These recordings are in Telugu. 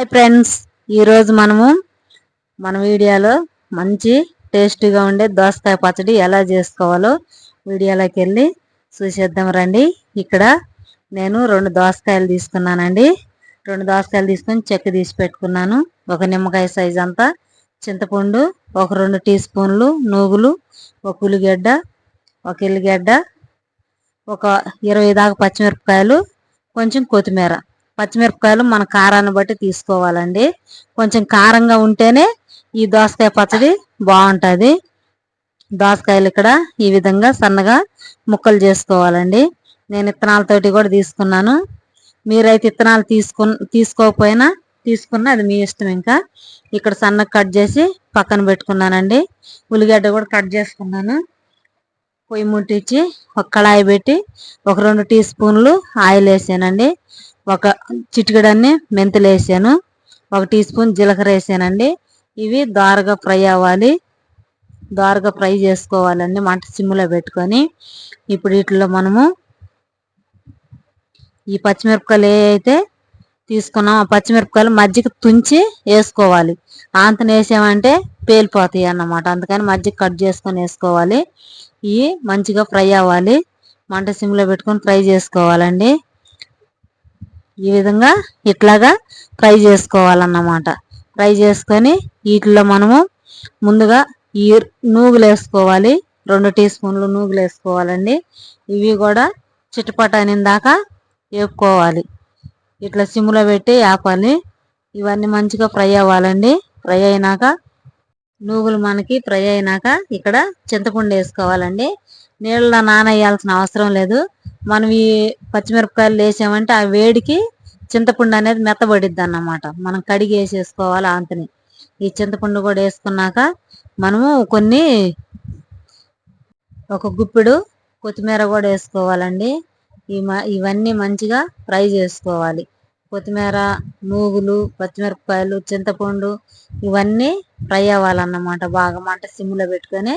హాయ్ ఫ్రెండ్స్ ఈరోజు మనము మన వీడియోలో మంచి టేస్టీగా ఉండే దోసకాయ పచ్చడి ఎలా చేసుకోవాలో వీడియోలోకి వెళ్ళి చూసేద్దాం రండి. ఇక్కడ నేను రెండు దోసకాయలు తీసుకున్నానండి. రెండు దోసకాయలు తీసుకొని చెక్క తీసి పెట్టుకున్నాను. ఒక నిమ్మకాయ సైజ్ అంతా చింతపండు ఒక రెండు టీ స్పూన్లు నూగులు ఒక ఉల్లిగడ్డ ఒక ఎల్లిగడ్డ ఒక ఇరవై దాకా పచ్చిమిరపకాయలు కొంచెం కొత్తిమీర. పచ్చిమిరపకాయలు మన కారాన్ని బట్టి తీసుకోవాలండి. కొంచెం కారంగా ఉంటేనే ఈ దోసకాయ పచ్చడి బాగుంటుంది. దోసకాయలు ఇక్కడ ఈ విధంగా సన్నగా ముక్కలు చేసుకోవాలండి. నేను ఇత్తనాలతోటి కూడా తీసుకున్నాను. మీరైతే ఇత్తనాలు తీసుకు తీసుకోకపోయినా తీసుకున్న అది మీ ఇష్టం ఇంకా. ఇక్కడ సన్నగా కట్ చేసి పక్కన పెట్టుకున్నానండి. ఉల్లిగడ్డ కూడా కట్ చేసుకున్నాను. పొయ్యి ముట్టించి ఒక కళాయి పెట్టి ఒక రెండు టీ స్పూన్లు ఆయిల్ వేసానండి ఒక చిటికడన్ని మెంతులు వేసాను ఒక టీ స్పూన్ జీలకర్ర వేసానండి ఇవి దారగా ఫ్రై అవ్వాలి. దారగా ఫ్రై చేసుకోవాలండి మంట సిమ్లో పెట్టుకొని. ఇప్పుడు వీటిలో మనము ఈ పచ్చిమిరపకాయలు ఏ అయితే తీసుకున్నాం ఆ పచ్చిమిరపకాయలు మజ్జిగ తుంచి వేసుకోవాలి. ఆంతను వేసామంటే పేలిపోతాయి అన్నమాట. అందుకని మజ్జిగ కట్ చేసుకొని వేసుకోవాలి. ఇవి మంచిగా ఫ్రై అవ్వాలి. మంట సిమ్లో పెట్టుకొని ఫ్రై చేసుకోవాలండి. ఈ విధంగా ఇట్లాగా ఫ్రై చేసుకోవాలన్నమాట. ఫ్రై చేసుకొని వీటిలో మనము ముందుగా ఈ నూగులు వేసుకోవాలి. రెండు టీ స్పూన్లు నూగులు వేసుకోవాలండి. ఇవి కూడా చిటపట దాకా వేపుకోవాలి. ఇట్లా సిమ్లో పెట్టి ఆపాలి ఇవన్నీ మంచిగా ఫ్రై అవ్వాలండి. ఫ్రై అయినాక నూగులు మనకి ఫ్రై అయినాక ఇక్కడ చింతపండు వేసుకోవాలండి. నీళ్ళలో నానేయాల్సిన అవసరం లేదు. మనం ఈ పచ్చిమిరపకాయలు వేసామంటే ఆ వేడికి చింతపండు అనేది మెత్తబడిద్ది అన్నమాట. మనం కడిగి వేసేసుకోవాలి అంతని ఈ చింతపండు కూడా వేసుకున్నాక మనము కొన్ని ఒక గుప్పిడు కొత్తిమీర కూడా వేసుకోవాలండి. ఇవన్నీ మంచిగా ఫ్రై చేసుకోవాలి. కొత్తిమీర నూగులు పచ్చిమిరపకాయలు చింతపండు ఇవన్నీ ఫ్రై అవ్వాలన్నమాట. బాగా మంట సిమ్లో పెట్టుకొని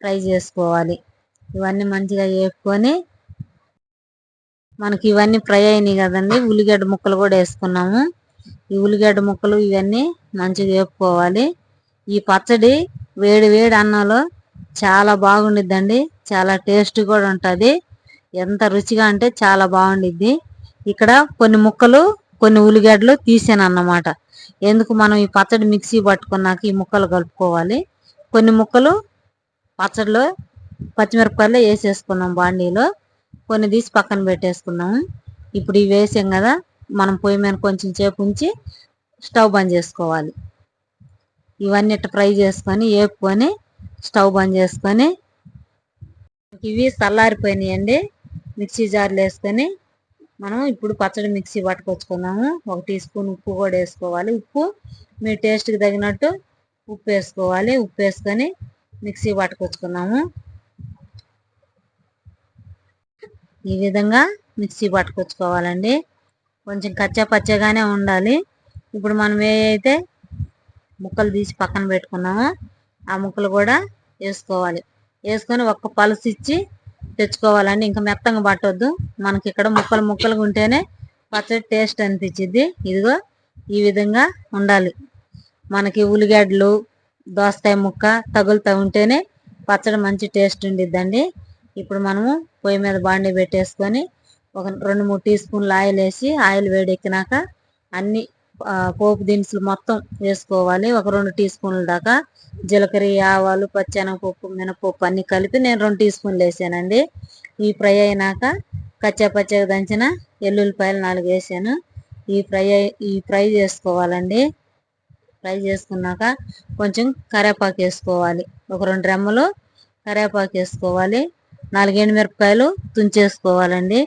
ఫ్రై చేసుకోవాలి. ఇవన్నీ మంచిగా వేపుకొని మనకి ఇవన్నీ ఫ్రై అయినాయి కదండి. ఉల్లిగడ్డ ముక్కలు కూడా వేసుకున్నాము. ఈ ఉల్లిగడ్డ ముక్కలు ఇవన్నీ మంచిగా వేపుకోవాలి. ఈ పచ్చడి వేడి వేడి అన్నంలో చాలా బాగుండిద్దండి. చాలా టేస్ట్ కూడా ఉంటుంది. ఎంత రుచిగా అంటే చాలా బాగుండిద్ది. ఇక్కడ కొన్ని ముక్కలు కొన్ని ఉల్లిగడ్డలు తీసాను అన్నమాట. ఎందుకు మనం ఈ పచ్చడి మిక్సీ పట్టుకున్నాక ఈ ముక్కలు కలుపుకోవాలి. కొన్ని ముక్కలు పచ్చడిలో పచ్చిమిరపకాయలు వేసేసుకున్నాం బాండీలో. కొన్ని తీసి పక్కన పెట్టేసుకున్నాము ఇప్పుడు ఇవి వేసాం కదా మనం పొయ్యి మీద కొంచెం సేపు ఉంచి స్టవ్ బంద్ చేసుకోవాలి. ఇవన్నీ ఇట్లా ఫ్రై చేసుకొని వేపుకొని స్టవ్ బంద్ చేసుకొని ఇవి చల్లారిపోయినాయండి మిక్సీ జార్లు వేసుకొని మనం ఇప్పుడు పచ్చడి మిక్సీ పట్టుకొచ్చుకున్నాము. ఒక టీ స్పూన్ ఉప్పు కూడా వేసుకోవాలి. ఉప్పు మీ టేస్ట్కి తగినట్టు ఉప్పు వేసుకోవాలి. ఉప్పు వేసుకొని మిక్సీ పట్టుకొచ్చుకున్నాము. ఈ విధంగా మిక్సీ పట్టుకొచ్చుకోవాలండి. కొంచెం కచ్చా పచ్చగానే ఉండాలి. ఇప్పుడు మనం ఏ అయితే ముక్కలు తీసి పక్కన పెట్టుకున్నామో ఆ ముక్కలు కూడా వేసుకోవాలి. వేసుకొని ఒక్క పలుసు ఇచ్చి తెచ్చుకోవాలండి. ఇంకా మెత్తంగా పట్టొద్దు. మనకి ఇక్కడ ముక్కలు ముక్కలుగా ఉంటేనే పచ్చడి టేస్ట్ అనిపించింది ఇదిగో ఈ విధంగా ఉండాలి. మనకి ఉల్లిగడ్డలు దోసకాయ ముక్క తగులుతూ ఉంటేనే పచ్చడి మంచి టేస్ట్ ఉండిద్దండి. ఇప్పుడు మనము పొయ్యి మీద బాండీ పెట్టేసుకొని ఒక రెండు మూడు టీ స్పూన్లు ఆయిల్ వేసి ఆయిల్ వేడెక్కినాక అన్ని పోపు దినుసులు మొత్తం వేసుకోవాలి. ఒక రెండు టీ స్పూన్ల దాకా జీలకర్ర ఆవాలు పచ్చెనగపప్పు మినపప్పు అన్ని కలిపి నేను రెండు టీ స్పూన్లు వేసానండి. ఈ ఫ్రై అయినాక కచ్చా పచ్చగా దంచిన ఎల్లుల్లిపాయలు నాలుగు వేసాను. ఈ ఫ్రై ఈ ఫ్రై చేసుకోవాలండి. ఫ్రై చేసుకున్నాక కొంచెం కరేపాకు వేసుకోవాలి. ఒక రెండు రెమ్మలు కరేపాకు వేసుకోవాలి. నాలుగు ఎండుమిరపకాయలు తుంచేసుకోవాలండి.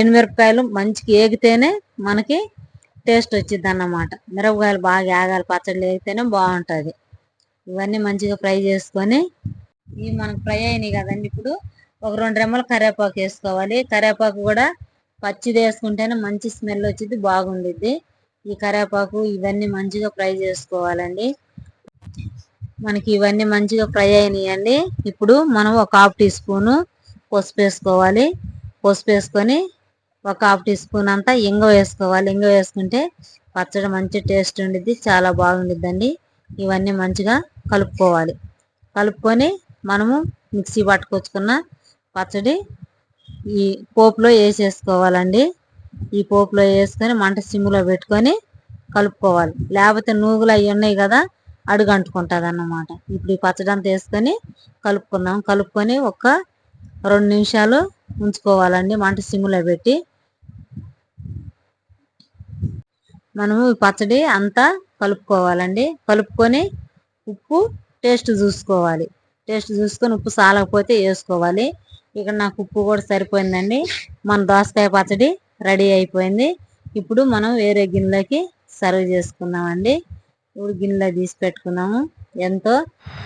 ఎండుమిరపకాయలు మంచిగా ఏగితేనే మనకి టేస్ట్ వచ్చింది అన్నమాట మిరపకాయలు బాగా ఆగాలి పచ్చడి ఏగితేనే బాగుంటుంది. ఇవన్నీ మంచిగా ఫ్రై చేసుకొని ఇవి మనకు ఫ్రై అయినాయి కదండి ఇప్పుడు. ఒక రెండు రెమ్మలు కరివేపాకు వేసుకోవాలి. కరివేపాకు కూడా పచ్చిది వేసుకుంటేనే మంచి స్మెల్ వచ్చింది బాగుండిద్ది. ఈ కరివేపాకు ఇవన్నీ మంచిగా ఫ్రై చేసుకోవాలండి. మనకి ఇవన్నీ మంచిగా ఫ్రై అయినాయండి. ఇప్పుడు మనం ఒక హాఫ్ టీ స్పూను పసుపు వేసుకోవాలి పసుపు వేసుకొని ఒక హాఫ్ టీ స్పూన్ అంతా ఇంగ వేసుకోవాలి. ఇంగ వేసుకుంటే పచ్చడి మంచి టేస్ట్ ఉండిద్ది చాలా బాగుండిద్దండి. ఇవన్నీ మంచిగా కలుపుకోవాలి. కలుపుకొని మనము మిక్సీ పట్టుకొచ్చుకున్న పచ్చడి ఈ పోపులో వేసేసుకోవాలండి. ఈ పోపులో వేసుకొని మంట సిమ్లో పెట్టుకొని కలుపుకోవాలి. లేకపోతే నూగులు అవి ఉన్నాయి కదా అడుగు అంటుకుంటుంది అన్నమాట ఇప్పుడు ఈ పచ్చడి అంతా వేసుకొని కలుపుకున్నాం. కలుపుకొని ఒక రెండు నిమిషాలు ఉంచుకోవాలండి మంట సిమ్లో పెట్టి. మనము పచ్చడి అంతా కలుపుకోవాలండి. కలుపుకొని ఉప్పు టేస్ట్ చూసుకోవాలి. టేస్ట్ చూసుకొని ఉప్పు సాలకపోతే వేసుకోవాలి. ఇక్కడ నాకు ఉప్పు కూడా సరిపోయిందండి. మన దోసకాయ పచ్చడి రెడీ అయిపోయింది. ఇప్పుడు మనం వేరే గిన్నెలోకి సర్వ్ చేసుకుందామండి. ఇప్పుడు గిన్నెలో తీసి పెట్టుకున్నాము. ఎంతో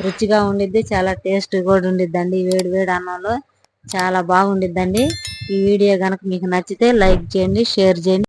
రుచిగా ఉండిద్ది చాలా టేస్ట్ కూడా ఉండిద్దండి వేడి వేడి అన్నంలో. చాలా బాగుండిద్దండి. ఈ వీడియో కనుక మీకు నచ్చితే లైక్ చేయండి షేర్ చేయండి.